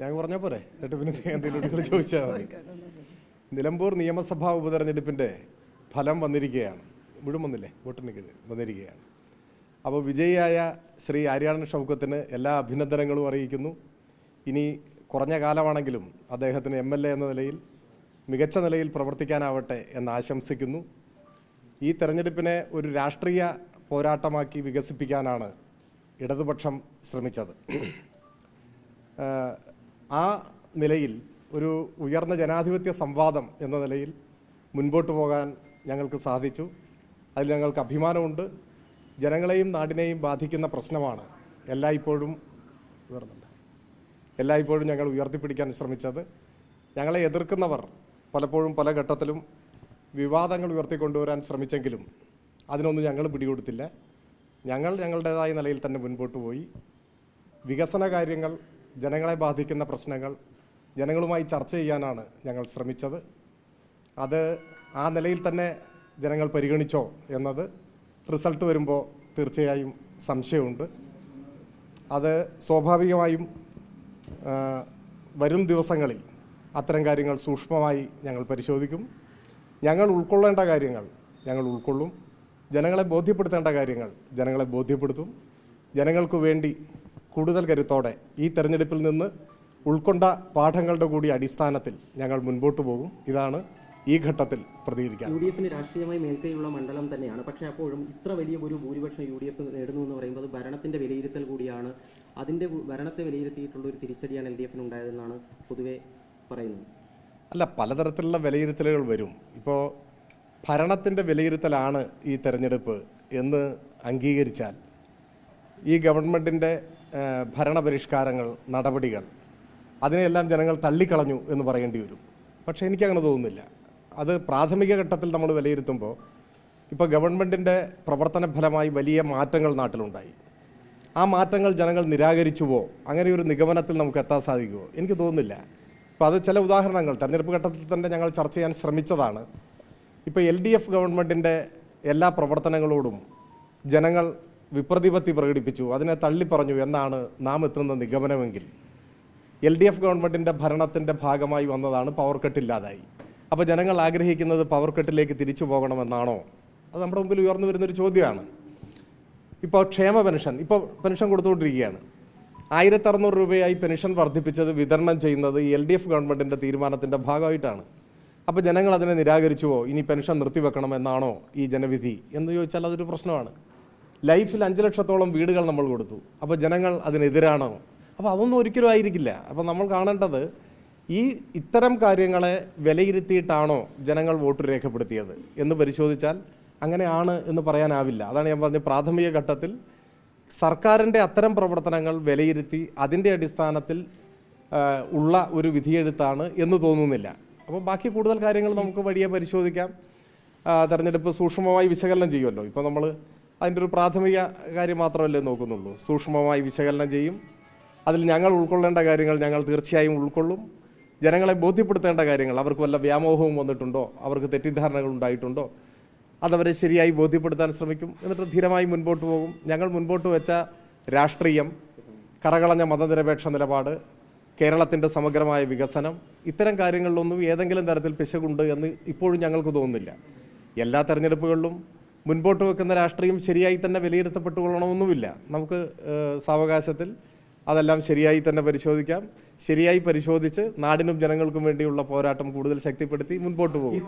ഞാൻ പറഞ്ഞ പോരെ. എന്നിട്ട് പിന്നെ എന്തെങ്കിലും ചോദിച്ചാൽ മതി. നിലമ്പൂർ നിയമസഭാ ഉപതെരഞ്ഞെടുപ്പിന്റെ ഫലം വന്നിരിക്കുകയാണ്. മുഴുവൻ വന്നില്ലേ? വോട്ടിന് വന്നിരിക്കുകയാണ്. അപ്പോൾ വിജയിയായ ശ്രീ ആര്യാടൻ ഷൗക്കത്തിന് എല്ലാ അഭിനന്ദനങ്ങളും അറിയിക്കുന്നു. ഇനി കുറഞ്ഞ കാലമാണെങ്കിലും അദ്ദേഹത്തിന് എം എൽ എ എന്ന നിലയിൽ മികച്ച നിലയിൽ പ്രവർത്തിക്കാനാവട്ടെ എന്ന് ആശംസിക്കുന്നു. ഈ തെരഞ്ഞെടുപ്പിനെ ഒരു രാഷ്ട്രീയ പോരാട്ടമാക്കി വികസിപ്പിക്കാനാണ് ഇടതുപക്ഷം ശ്രമിച്ചത്. ആ നിലയിൽ ഒരു ഉയർന്ന ജനാധിപത്യ സംവാദം എന്ന നിലയിൽ മുൻപോട്ട് പോകാൻ ഞങ്ങൾക്ക് സാധിച്ചു. അതിൽ ഞങ്ങൾക്ക് അഭിമാനമുണ്ട്. ജനങ്ങളെയും നാടിനെയും ബാധിക്കുന്ന പ്രശ്നമാണ് എല്ലായ്പ്പോഴും എല്ലായ്പ്പോഴും ഞങ്ങൾ ഉയർത്തിപ്പിടിക്കാൻ ശ്രമിച്ചത്. ഞങ്ങളെ എതിർക്കുന്നവർ പലപ്പോഴും പല ഘട്ടത്തിലും വിവാദങ്ങൾ ഉയർത്തിക്കൊണ്ടുവരാൻ ശ്രമിച്ചെങ്കിലും അതിനൊന്നും ഞങ്ങൾ പിടികൊടുത്തില്ല. ഞങ്ങൾ ഞങ്ങളുടേതായ നിലയിൽ തന്നെ മുൻപോട്ട് പോയി. വികസന കാര്യങ്ങൾ ജനങ്ങളെ ബാധിക്കുന്ന പ്രശ്നങ്ങൾ ജനങ്ങളുമായി ചർച്ച ചെയ്യാനാണ് ഞങ്ങൾ ശ്രമിച്ചത്. അത് ആ നിലയിൽ തന്നെ ജനങ്ങൾ പരിഗണിച്ചോ എന്നത് റിസൾട്ട് വരുമ്പോൾ തീർച്ചയായും സംശയമുണ്ട്. അത് സ്വാഭാവികമായും വരും ദിവസങ്ങളിൽ അത്തരം കാര്യങ്ങൾ സൂക്ഷ്മമായി ഞങ്ങൾ പരിശോധിക്കും. ഞങ്ങൾ ഉൾക്കൊള്ളേണ്ട കാര്യങ്ങൾ ഞങ്ങൾ ഉൾക്കൊള്ളും. ജനങ്ങളെ ബോധ്യപ്പെടുത്തേണ്ട കാര്യങ്ങൾ ജനങ്ങളെ ബോധ്യപ്പെടുത്തും. ജനങ്ങൾക്ക് വേണ്ടി കൂടുതൽ കരുത്തോടെ ഈ തെരഞ്ഞെടുപ്പിൽ നിന്ന് ഉൾക്കൊണ്ട പാഠങ്ങളുടെ കൂടി അടിസ്ഥാനത്തിൽ ഞങ്ങൾ മുൻപോട്ട് പോകും. ഇതാണ് ഈ ഘട്ടത്തിൽ പ്രതികരിക്കാം യു ഡി എഫിന് രാഷ്ട്രീയമായി മേൽക്കൈയുള്ള മണ്ഡലം തന്നെയാണ്. പക്ഷേ അപ്പോഴും ഇത്ര വലിയ ഒരു ഭൂരിപക്ഷം യു ഡി എഫ് നേടുന്നു എന്ന് പറയുമ്പോൾ അത് ഭരണത്തിന്റെ വിലയിരുത്തൽ കൂടിയാണ്. അതിന്റെ ഭരണത്തെ വിലയിരുത്തിയിട്ടുള്ള ഒരു തിരിച്ചടിയാണ് എൽ ഡി എഫിന് ഉണ്ടായതെന്നാണ് പൊതുവെ പറയുന്നത്. അല്ല പലതരത്തിലുള്ള വിലയിരുത്തലുകൾ വരും. ഇപ്പോൾ ഭരണത്തിന്റെ വിലയിരുത്തലാണ് ഈ തെരഞ്ഞെടുപ്പ് എന്ന് അംഗീകരിച്ചാൽ ഈ ഗവൺമെന്റിന്റെ ഭരണപരിഷ്കാരങ്ങൾ നടപടികൾ. അതിനെയെല്ലാം ജനങ്ങൾ തള്ളിക്കളഞ്ഞു എന്ന് പറയേണ്ടി വരും. പക്ഷേ എനിക്കങ്ങനെ തോന്നുന്നില്ല. അത് പ്രാഥമിക ഘട്ടത്തിൽ നമ്മൾ വിലയിരുത്തുമ്പോൾ ഇപ്പോൾ ഗവൺമെന്റിന്റെ പ്രവർത്തന ഫലമായി വലിയ മാറ്റങ്ങൾ നാട്ടിലുണ്ടായി. ആ മാറ്റങ്ങൾ ജനങ്ങൾ നിരാകരിച്ചുവോ അങ്ങനെ ഒരു നിഗമനത്തിൽ നമുക്ക് എത്താൻ സാധിക്കുമോ എനിക്ക് തോന്നുന്നില്ല. ഇപ്പോൾ അത് ചില ഉദാഹരണങ്ങൾ. തെരഞ്ഞെടുപ്പ് ഘട്ടത്തിൽ തന്നെ ഞങ്ങൾ ചർച്ച ചെയ്യാൻ ശ്രമിച്ചതാണ്. ഇപ്പോൾ എൽ ഡി എഫ് ഗവൺമെന്റിന്റെ എല്ലാ പ്രവർത്തനങ്ങളോടും ജനങ്ങൾ വിപ്രതിപത്തി പ്രകടിപ്പിച്ചു. അതിനെ തള്ളിപ്പറഞ്ഞു എന്നാണ് നാം എത്തുന്ന നിഗമനമെങ്കിൽ. എൽ ഡി എഫ് ഗവൺമെന്റിന്റെ ഭരണത്തിന്റെ ഭാഗമായി വന്നതാണ് പവർ കട്ട് ഇല്ലാതായി. അപ്പോൾ ജനങ്ങൾ ആഗ്രഹിക്കുന്നത് പവർ കട്ടിലേക്ക് തിരിച്ചു പോകണമെന്നാണോ? അത് നമ്മുടെ മുമ്പിൽ ഉയർന്നു വരുന്നൊരു ചോദ്യമാണ്. ഇപ്പോൾ ക്ഷേമ പെൻഷൻ ഇപ്പോൾ പെൻഷൻ കൊടുത്തുകൊണ്ടിരിക്കുകയാണ്. ആയിരത്തി അറുന്നൂറ് രൂപയായി പെൻഷൻ വർദ്ധിപ്പിച്ചത് വിതരണം ചെയ്യുന്നത് എൽ ഡി എഫ് ഗവൺമെന്റിന്റെ തീരുമാനത്തിന്റെ ഭാഗമായിട്ടാണ്. അപ്പോൾ ജനങ്ങൾ അതിനെ നിരാകരിച്ചുവോ? ഇനി പെൻഷൻ നിർത്തിവെക്കണം എന്നാണോ ഈ ജനവിധി? എന്ന് ചോദിച്ചാൽ അതൊരു പ്രശ്നമാണ്. ലൈഫിൽ അഞ്ച് ലക്ഷത്തോളം വീടുകൾ നമ്മൾ കൊടുത്തു. അപ്പോൾ ജനങ്ങൾ അതിനെതിരാണോ? അപ്പോൾ അതൊന്നും ഒരിക്കലും ആയിരിക്കില്ല. അപ്പോൾ നമ്മൾ കാണേണ്ടത് ഈ ഇത്തരം കാര്യങ്ങളെ വിലയിരുത്തിയിട്ടാണോ ജനങ്ങൾ വോട്ട് രേഖപ്പെടുത്തിയത് എന്ന് പരിശോധിച്ചാൽ അങ്ങനെയാണ് എന്ന് പറയാനാവില്ല. അതാണ് ഞാൻ പറഞ്ഞ പ്രാഥമിക ഘട്ടത്തിൽ സർക്കാരിന്റെ അത്തരം പ്രവർത്തനങ്ങൾ വിലയിരുത്തി അതിന്റെ അടിസ്ഥാനത്തിൽ ഉള്ള ഒരു വിധിയെഴുത്താണ് എന്ന് തോന്നുന്നില്ല. അപ്പോൾ ബാക്കി കൂടുതൽ കാര്യങ്ങൾ നമുക്ക് വഴിയെ പരിശോധിക്കാം. തെരഞ്ഞെടുപ്പ് സൂക്ഷ്മമായി വിശകലനം ചെയ്യുമല്ലോ. ഇപ്പോൾ നമ്മൾ അതിന്റെ ഒരു പ്രാഥമിക കാര്യം മാത്രമല്ലേ നോക്കുന്നുള്ളൂ. സൂക്ഷ്മമായി വിശകലനം ചെയ്യും. അതിൽ ഞങ്ങൾ ഉൾക്കൊള്ളേണ്ട കാര്യങ്ങൾ ഞങ്ങൾ തീർച്ചയായും ഉൾക്കൊള്ളും. ജനങ്ങളെ ബോധ്യപ്പെടുത്തേണ്ട കാര്യങ്ങൾ അവർക്ക് വല്ല വ്യാമോഹവും വന്നിട്ടുണ്ടോ? അവർക്ക് തെറ്റിദ്ധാരണകൾ ഉണ്ടായിട്ടുണ്ടോ? അതവരെ ശരിയായി ബോധ്യപ്പെടുത്താൻ ശ്രമിക്കും. എന്നിട്ട് ധീരമായി മുൻപോട്ട് പോകും. ഞങ്ങൾ മുൻപോട്ട് വെച്ച രാഷ്ട്രീയം കറകളഞ്ഞ മതനിരപേക്ഷ നിലപാട് കേരളത്തിന്റെ സമഗ്രമായ വികസനം ഇത്തരം കാര്യങ്ങളിലൊന്നും ഏതെങ്കിലും തരത്തിൽ പിശകുണ്ട് എന്ന് ഇപ്പോഴും ഞങ്ങൾക്ക് തോന്നുന്നില്ല. എല്ലാ തെരഞ്ഞെടുപ്പുകളിലും മുൻപോട്ട് വെക്കുന്ന രാഷ്ട്രീയം ശരിയായി തന്നെ വിലയിരുത്തപ്പെട്ടുകൊള്ളണമെന്നുമില്ല. നമുക്ക് സാവകാശത്തിൽ അതെല്ലാം ശരിയായി തന്നെ പരിശോധിക്കാം. ശരിയായി പരിശോധിച്ച് നാടിനും ജനങ്ങൾക്കും വേണ്ടിയുള്ള പോരാട്ടം കൂടുതൽ ശക്തിപ്പെടുത്തി മുൻപോട്ട് പോകും.